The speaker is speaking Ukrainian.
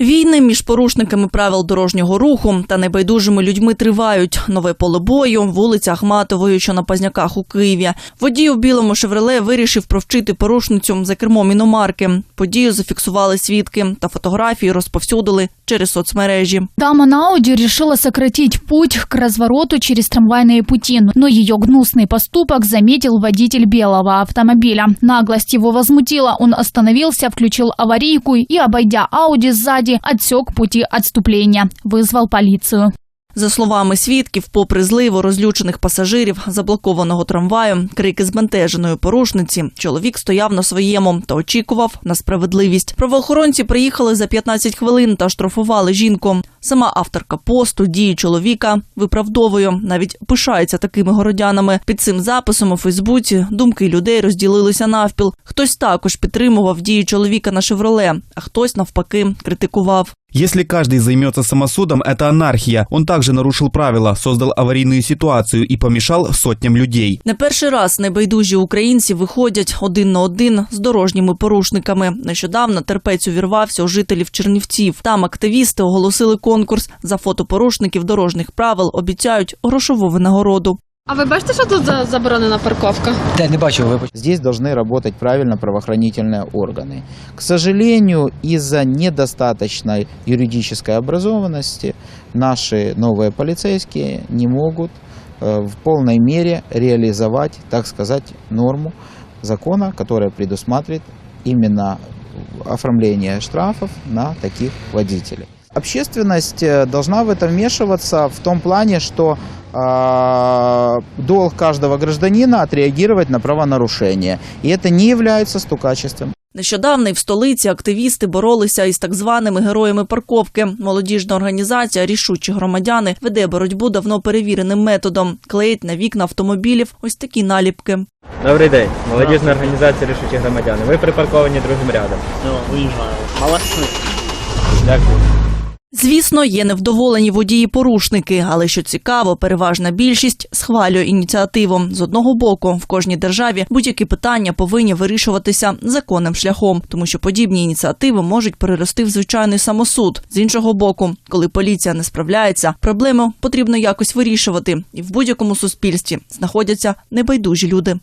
Війни між порушниками правил дорожнього руху та небайдужими людьми тривають. Нове поле бою, вулиця Ахматової, що на Пазняках у Києві. Водій у білому шевреле вирішив провчити порушницю за кермом іномарки. Подію зафіксували свідки та фотографії розповсюдили через соцмережі. Дама на Ауди решила сократить путь к развороту через трамвайные пути, но ее гнусный поступок заметил водитель белого автомобиля. Наглость его возмутила, он остановился, включил аварийку и, обойдя Ауди сзади, отсек пути отступления. Вызвал полицию. За словами свідків, попри зливу розлючених пасажирів заблокованого трамваю, крики збентеженої порушниці, чоловік стояв на своєму та очікував на справедливість. Правоохоронці приїхали за 15 хвилин та штрафували жінку. Сама авторка посту дії чоловіка виправдовує, навіть пишається такими городянами. Під цим записом у Фейсбуці думки людей розділилися навпіл. Хтось також підтримував дії чоловіка на шевроле, а хтось навпаки критикував. Если каждый займется самосудом, это анархия. Он также нарушил правила, создал аварийную ситуацию и помешал сотням людей. Не перший раз небайдужі українці виходять один на один з дорожніми порушниками. Нещодавно терпець увірвався у жителів Чернівців. Там активісти оголосили конкурс за фото порушників дорожніх правил. Обіцяють грошову винагороду. А ви бачите, що тут за заборонена парковка? Та не бачив, вибач. Здесь должны работать правильно правоохранительные органы. К сожалению, из-за недостаточной юридической образованности наши новые полицейские не могут э, в полной мере реализовать, так сказать, норму закона, которая предусматривает именно оформление штрафов на таких водителей. Общественность э, должна в это вмешиваться в том плане, что э, долг каждого гражданина отреагировать на правонарушение. И это не является стукачеством. Нещодавно і в столиці активісти боролися із так званими героями парковки. Молодіжна організація Рішучі громадяни веде боротьбу давно перевіреним методом. Клеїть на вікна автомобілів ось такі наліпки. Добрий день, молодіжна організація рішучі громадяни. Ви припарковані другим рядом. Дякую. Звісно, є невдоволені водії-порушники, але що цікаво, переважна більшість схвалює ініціативу. З одного боку, в кожній державі будь-які питання повинні вирішуватися законним шляхом, тому що подібні ініціативи можуть перерости в звичайний самосуд. З іншого боку, коли поліція не справляється, проблему потрібно якось вирішувати, і в будь-якому суспільстві знаходяться небайдужі люди.